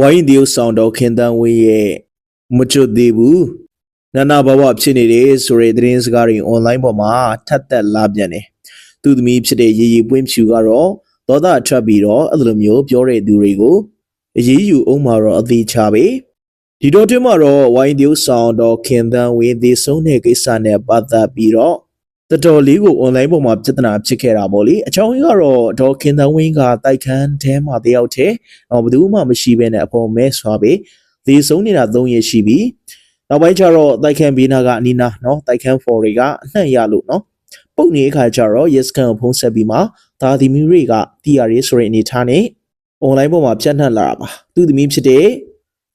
ဝိုင်းဒီယိုဆောင်တော့ခင်တန်းဝင်းရဲ့မချွတ်သေးဘူးနာနာဘဝဖြစ်နေတယ်ဆိုတဲ့သတင်းစကားတွေ online ပေါ်မှာထပ်သက်လာပြန်တယ်သူသမီးဖြစ်တဲ့ရေရီပွင့်ဖြူကတော့ဒေါသထွက်ပြီးတော့အဲ့လိုမျိုးပြောတဲ့သူတွေကိုအရေးယူအောင်မှာတော့အသေးချပဲဒီတော့တွင်မှာတော့ဝိုင်းဒီယိုဆောင်တော့ခင်တန်းဝင်းဒီဆုံးတဲ့ကိစ္စနဲ့ပတ်သက်ပြီးတော့ တော်တော်လေးကို online ပေါ်မှာပြဿနာဖြစ်ခဲ့တာပေါ့လေအချောင်းကြီးကတော့ဒေါ်ခင်သန်းဝင်းကတိုက်ခန်းထဲမှာတယောက်တည်းဘယ်သူမှမရှိဘဲနဲ့အပေါ်မဲဆွာပြီးဒီဆုံးနေတာ၃ရက်ရှိပြီနောက်ပိုင်းကျတော့တိုက်ခန်းဘေးနာကအနီနာနော်တိုက်ခန်းဖော်တွေကအနှံ့ရလို့နော်ပုတ်နေတဲ့အခါကျတော့ရက်စကန်ကိုဖုံးဆက်ပြီးမှဒါဒီမီတွေက TRA ဆိုတဲ့အနေထားနဲ့ online ပေါ်မှာပြန့်နှံ့လာတာပါသူသမီးဖြစ်တဲ့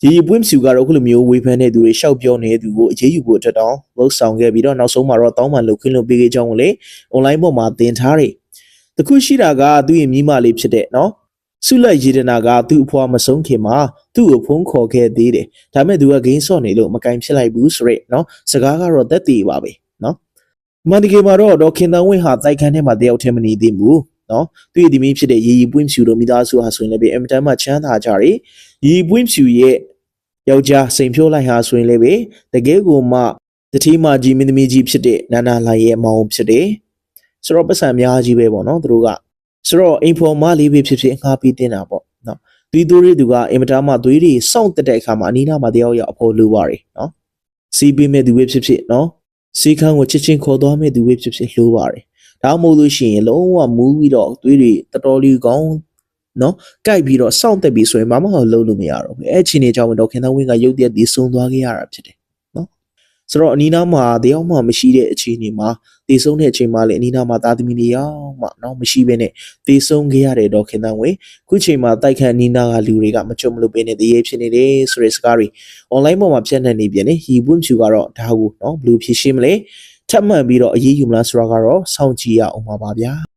ရီရီပွင့်ဖြူကတော့ခုလိုမျိုးဝေဖန်တဲ့သူတွေရှောက်ပြောနေတဲ့သူကိုအရေးယူဖို့အတွက်တောင်းလှုပ်ဆောင်ခဲ့ပြီးတော့နောက်ဆုံးမှာတော့တောင်းပန်လုပ်ခွင့်လုပ်ပေးခဲ့ကြောင်းကိုလေ online ပေါ်မှာသင်ထားတယ်တခုရှိတာကသူ့ရဲ့မိမလေးဖြစ်တဲ့နော်ဆုလက်ရည်ဒနာကသူ့အဖွားမဆုံးခင်မှာသူ့ကိုဖုန်းခေါ်ခဲ့သေးတယ်ဒါပေမဲ့သူကဂိမ်းဆော့နေလို့မကင်ဖြစ်လိုက်ဘူးဆိုရက်နော်စကားကတော့တက်တည်ပါပဲနော်မန္တလေးမှာတော့ဒေါခင်တန်ဝင်းဟာတိုက်ခန်းထဲမှာတယောက်တည်းမနေသေးဘူးနော်သူ့ရဲ့ဒီမင်းဖြစ်တဲ့ရီရီပွင့်ဖြူတို့မိသားစုဟာဆိုရင်လည်းပဲအင်မတန်မှချမ်းသာကြတယ်ရီရီပွင့်ဖြူရဲ့ ယောက်ျားစိန်ဖြိုးလိုက်ဟာဆိုရင်လည်းပဲတကယ်ကိုမှတတိမကြီးမင်းသမီးကြီးဖြစ်တဲ့နာနာလိုင်ရဲ့မောင်ဖြစ်တယ်ဆိုတော့ပတ်စံအများကြီးပဲပေါ့နော်သူတို့ကဆိုတော့အိမ်ဖော်မလေးပဲဖြစ်ဖြစ်ငှားပြီးတင်တာပေါ့နော်သူသူတွေသူကအင်မတန်မှသွေးတွေစောင့်တက်တဲ့အခါမှာအနီးနားမှာတယောက်ယောက်အဖို့လိုပါတယ်နော်စီးပေးမဲ့သူပဲဖြစ်ဖြစ်နော်စီခန်းကိုချစ်ချင်းခေါ်သွားမဲ့သူပဲဖြစ်ဖြစ်လိုပါတယ်ဒါမှမဟုတ်လို့ရှိရင်လုံးဝမူးပြီးတော့သွေးတွေတော်တော်လေးကောင်း နော်ကြိုက်ပြီးတော့စောင့်တက်ပြီးဆိုရင်ဘာမှမလုပ်လို့မရတော့ဘူးအဲ့ချင်းနေကြောင့်တော့ခင်သောဝင်းကရုတ်တရက်ဒီဆုံးသွားခဲ့ရတာဖြစ်တယ်နော်ဆိုတော့အနီးနားမှာတယောက်မှမရှိတဲ့အခြေအနေမှာတည်ဆုံးတဲ့အချိန်မှာလည်းအနီးနားမှာသားသမီးတွေရောက်မှနော်မရှိဘဲနဲ့တည်ဆုံးခဲ့ရတဲ့တော့ခင်သောဝင်းခုချိန်မှာတိုက်ခန်းအနီးနားကလူတွေကမကြုံမလို့ပဲနဲ့တည်ရဖြစ်နေတယ်ဆိုတဲ့စကားတွေ online ပေါ်မှာပြန့်နှံ့နေပြန်တယ်ဟီပွင့်ဖြူကတော့ဒါကိုနော်ဘယ်လိုဖြေရှင်းမလဲထပ်မံပြီးတော့အရေးယူမလားဆိုတာကတော့စောင့်ကြည့်ရအောင်ပါပါဗျာ